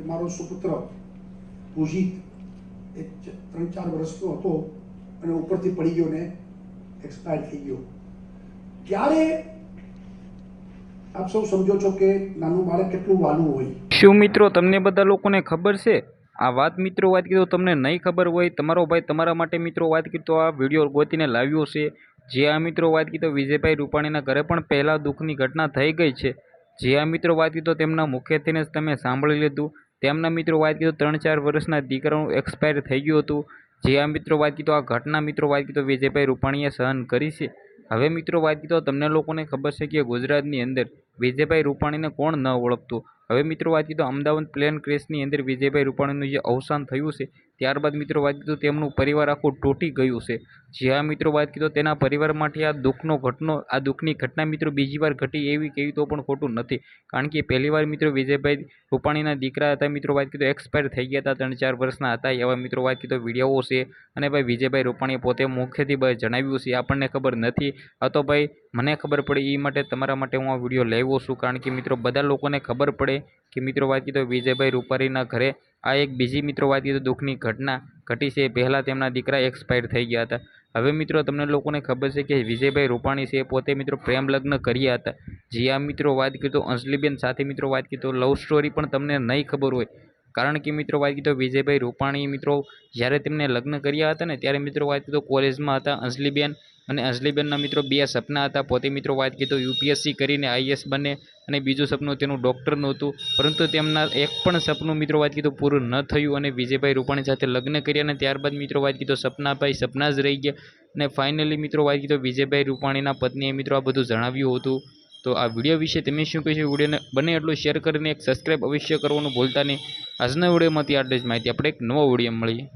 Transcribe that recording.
મારો સુપુત્ર પૂજિત એ ત્રણ ચાર વર્ષનો હતો અને ઉપરથી પડી ગયો ને એક્સપાયર થઈ ગયો. ત્યારે આપ સૌ સમજો છો કે નાનું બાળક કેટલું વાલું હોય? શું મિત્રો, તમને બધા લોકોને ખબર છે? આ વાત મિત્રો વાત કીધું તમને નહીં ખબર હોય, તમારો ભાઈ તમારા માટે મિત્રો વાત કીધું આ વીડિયો ગોતીને લાવ્યો છે. જે આ મિત્રો વાત કીધો, વિજયભાઈ રૂપાણીના ઘરે પણ પહેલાં દુઃખની ઘટના થઈ ગઈ છે. જે આ મિત્રો વાત કીધો, તેમના મુખેથીને જ તમે સાંભળી લીધું. તેમના મિત્રો વાત કીધું, ત્રણ ચાર વર્ષના દીકરાનું એક્સપાયર થઈ ગયું હતું. જે આ મિત્રો વાત કીધું, આ ઘટના મિત્રો વાત કીધું, વિજયભાઈ રૂપાણીએ સહન કરી છે. હવે મિત્રો વાત કીધું, તમને લોકોને ખબર છે કે ગુજરાતની અંદર વિજયભાઈ રૂપાણીને કોણ ન ઓળખતું? હવે મિત્રો વાત કીધું અમદાવાદ પ્લેન ક્રેશની અંદર વિજયભાઈ રૂપાણીનું જે અવસાન થયું છે, ત્યારબાદ મિત્રો વાત કીધું તેમનું પરિવાર આખું તૂટી ગયું છે. જ્યાં મિત્રો વાત કીધું તેના પરિવાર માટે આ દુઃખનો ઘટનો, આ દુઃખની ઘટના મિત્રો બીજી વાર ઘટી એવી કેવી તો પણ ખોટું નથી. કારણ કે પહેલી વાર મિત્રો વિજયભાઈ રૂપાણીના દીકરા હતા, મિત્રો વાત કીધું એક્સપાયર થઈ ગયા હતા ત્રણ ચાર વર્ષના હતા એવા મિત્રો વાત કીધું વીડિયો છે. અને ભાઈ વિજયભાઈ રૂપાણીએ પોતે મુખ્યથી ભાઈ જણાવ્યું છે, આપણને ખબર નથી. આ ભાઈ મને ખબર પડે એ માટે તમારા માટે હું આ વીડિયો લાવ્યો છું. કારણ કે મિત્રો બધા લોકોને ખબર પડે કે મિત્રો વાત કીધું વિજયભાઈ રૂપાણીના ઘરે આ એક બીજી મિત્રો વાત કીધું દુઃખની ઘટના ઘટી છે. પહેલાં તેમના દીકરા એક્સપાયર થઈ ગયા હતા. હવે મિત્રો તમને લોકોને ખબર છે કે વિજયભાઈ રૂપાણી છે પોતે મિત્રો પ્રેમ લગ્ન કર્યા હતા. જે આ મિત્રો વાત કીધું અંજલીબેન સાથે મિત્રો વાત કીધું લવ સ્ટોરી પણ તમને નહીં ખબર હોય. કારણ કે મિત્રો વાત કીધું વિજયભાઈ રૂપાણી મિત્રો જ્યારે તેમને લગ્ન કર્યા હતા ને, ત્યારે મિત્રો વાત કીધો કોલેજમાં હતા અંજલીબેન અને અંજલીબેનના મિત્રો બે સપના હતા. પોતે મિત્રો વાત કીધું યુપીએસસી કરીને આઈએસ બને અને બીજું સપનું તેનું ડૉક્ટરનું હતું પરંતુ તેમના એક પણ સપનું મિત્રો વાત કીધું પૂરું ન થયું અને વિજયભાઈ રૂપાણી સાથે લગ્ન કર્યા અને ત્યારબાદ મિત્રો વાત કીધું સપનાભાઈ સપના જ રહી ગયા. અને ફાઇનલી મિત્રો વાત કીધું વિજયભાઈ રૂપાણીના પત્નીએ મિત્રો આ બધું જણાવ્યું હતું. તો આ વીડિયો વિશે તમે શું કહેશો? વિડીયોને બને એટલું શેર કરીને એક સબસ્ક્રાઈબ અવશ્ય કરવાનું ભૂલતા નહીં. આજના વિડીયોમાંથી આટલી જ માહિતી. આપણે એક નવો વીડિયો મળીએ.